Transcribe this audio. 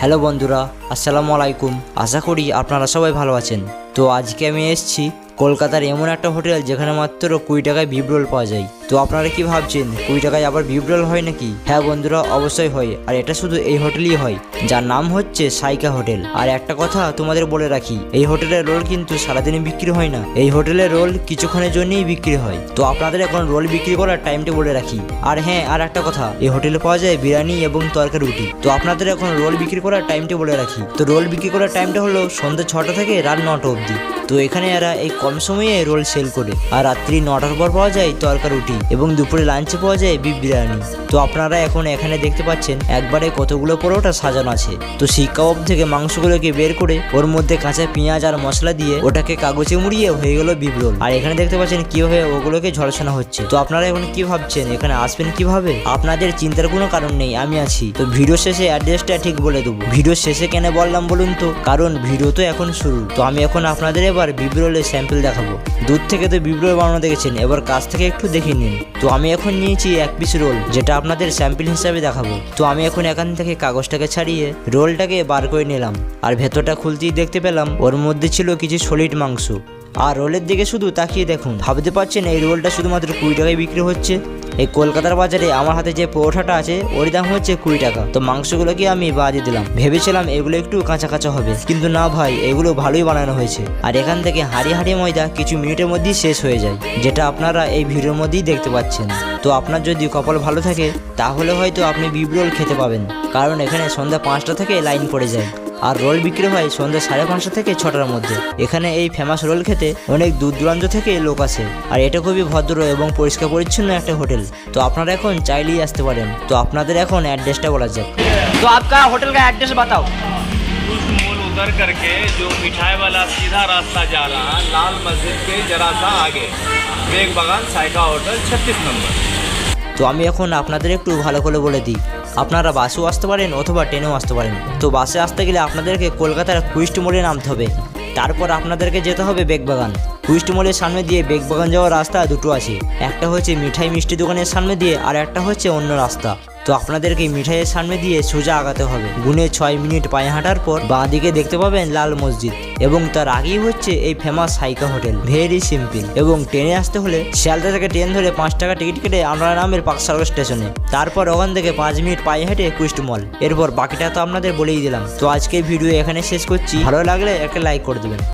Hello বন্ধুরা, আসসালামু আলাইকুম। আশা করি আপনারা সবাই ভালো আছেন। তো আজকে আমি এসছি কলকাতার এমন একটা হোটেল যেখানে মাত্র কুড়ি টাকায় বিপ রোল পাওয়া যায়। তো আপনারা কি ভাবছেন, কুড়ি টাকায় আবার বিপ রোল হয় নাকি? হ্যাঁ বন্ধুরা, অবশ্যই হয়। আর এটা শুধু এই হোটেলই হয়, যার নাম হচ্ছে সাইকা হোটেল। আর একটা কথা তোমাদের বলে রাখি, এই হোটেলের রোল কিন্তু সারাদিনে বিক্রি হয় না। এই হোটেলের রোল কিছুক্ষণের জন্যই বিক্রি হয়। তো আপনাদের এখন রোল বিক্রি করার টাইমটা বলে রাখি। আর হ্যাঁ আর একটা কথা, এই হোটেলে পাওয়া যায় বিরিয়ানি এবং তরকারি রুটি। তো আপনাদের এখন রোল বিক্রি করার টাইমটা বলে রাখি। তো রোল বিক্রি করার টাইমটা হলো সন্ধ্যা ছটা থেকে রাত নটা অবধি। তো এখানে এরা এই কম সময়ে রোল সেল করে। আর রাত্রি নটার পর পাওয়া যায় তরকারি রুটি। এবং দুপুরে লাঞ্চে পাওয়া যায় বিফ বিরিয়ানি। তো আপনারা এখন এখানে দেখতে পাচ্ছেন, একবারে কতগুলো পরোটা সাজানো আছে। তো সেই কাবাব থেকে মাংসগুলোকে বের করে ওর মধ্যে কাঁচা পেঁয়াজ আর মশলা দিয়ে ওটাকে কাগজে মুড়িয়ে হয়ে গেল বিফ রোল আর এখানে দেখতে পাচ্ছেন কীভাবে ওগুলোকে ঝলসানো হচ্ছে। তো আপনারা এখন কি ভাবছেন? এখানে আসবেন কীভাবে? আপনাদের চিন্তার কোনো কারণ নেই, আমি আছি। তো ভিডিও শেষে অ্যাড্রেসটা ঠিক বলে দেবো। ভিডিও শেষে কেন বললাম বলুন তো? কারণ ভিডিও তো এখন শুরু। তো আমি এখন আপনাদের এবার বিব্রোলের স্যাম্পল দেখাবো। দূর থেকে তো বিব্রোল বানানো দেখেছেন, এবার কাছ থেকে একটু দেখে নিন। তো আমি এখন নিয়েছি এক পিস রোল যেটা আপনাদের স্যাম্পল হিসাবে দেখাবো। তো আমি এখন এখান থেকে কাগজটাকে ছাড়িয়ে রোলটাকে বার করে নিলাম। আর ভেতরটা খুলতেই দেখতে পেলাম, ওর মধ্যে ছিল কিছু সলিড মাংস। আর রোলের দিকে শুধু তাকিয়ে দেখুন, ভাবতে পারছেন এই রোলটা শুধুমাত্র কুড়ি টাকায় বিক্রি হচ্ছে? এই কলকাতার বাজারে আমার হাতে যে পরোঠাটা আছে, ওর দাম হচ্ছে কুড়ি টাকা। তো মাংসগুলোকে আমি বাদে দিলাম। ভেবেছিলাম এগুলো একটু কাঁচা কাঁচা হবে। কিন্তু না ভাই, এগুলো ভালোই বানানো হয়েছে। আর এখান থেকে হাড়ি হাড়ি ময়দা কিছু মিনিটের মধ্যেই শেষ হয়ে যায়, যেটা আপনারা এই ভিডিওর মধ্যেই দেখতে পাচ্ছেন। তো আপনার যদি কপাল ভালো থাকে, তাহলে হয়তো আপনি বিব্রোল খেতে পাবেন। কারণ এখানে সন্ধ্যা পাঁচটা থেকে লাইন পড়ে যায়। আর রোল বিক্রি হয় সন্ধ্যা সাড়ে পাঁচটা থেকে ছটার মধ্যে এখানে এই ফেমাস রোল খেতে অনেক দূর দূরান্ত থেকে লোক আসে আর এটা খুবই ভদ্র এবং পরিষ্কার পরিচ্ছন্ন একটা হোটেল তো আপনারা এখন চাইলেই আসতে পারেন তো আপনাদের এখন অ্যাড্রেসটা বলা যাক তো আপনার হোটেল का एड्रेस बताओ उस मोल उतर करके जो मिठाई वाला सीधा रास्ता जा रहा लाल मस्जिद के जरा सा आगे बेग बागान साइका होटल छत्तीस नंबर তো আমি এখন আপনাদের একটু ভালো করে বলে দিই আপনারা বাসেও আসতে পারেন অথবা ট্রেনেও আসতে পারেন। তো বাসে আসতে গেলে আপনাদেরকে কলকাতার কুইস্ট মোড়ে নামতে হবে। তারপর আপনাদেরকে যেতে হবে বেগবাগান। কুইস্ট মোড়ের সামনে দিয়ে বেগবাগান যাওয়ার রাস্তা দুটো আছে। একটা হচ্ছে মিঠাই মিষ্টি দোকানের সামনে দিয়ে আর একটা হচ্ছে অন্য রাস্তা। তো আপনাদেরকে মিঠাইয়ের সামনে দিয়ে সোজা আগাতে হবে। গুনে ছয় মিনিট পায়ে হাঁটার পর বাঁ দিকে দেখতে পাবেন লাল মসজিদ এবং তার আগেই হচ্ছে এই ফেমাস হাইকা হোটেল। ভেরি সিম্পল এবং ট্রেনে আসতে হলে শিয়ালদা থেকে ট্রেন ধরে পাঁচ টাকা টিকিট কেটে আমরা নামের পাকসাগর স্টেশনে। তারপর ওখান থেকে পাঁচ মিনিট পায়ে হেঁটে কুইস্ট মল। এরপর বাকিটা তো আপনাদের বলেই দিলাম। তো আজকে ভিডিও এখানে শেষ করছি। ভালো লাগলে একটা লাইক করে দেবেন।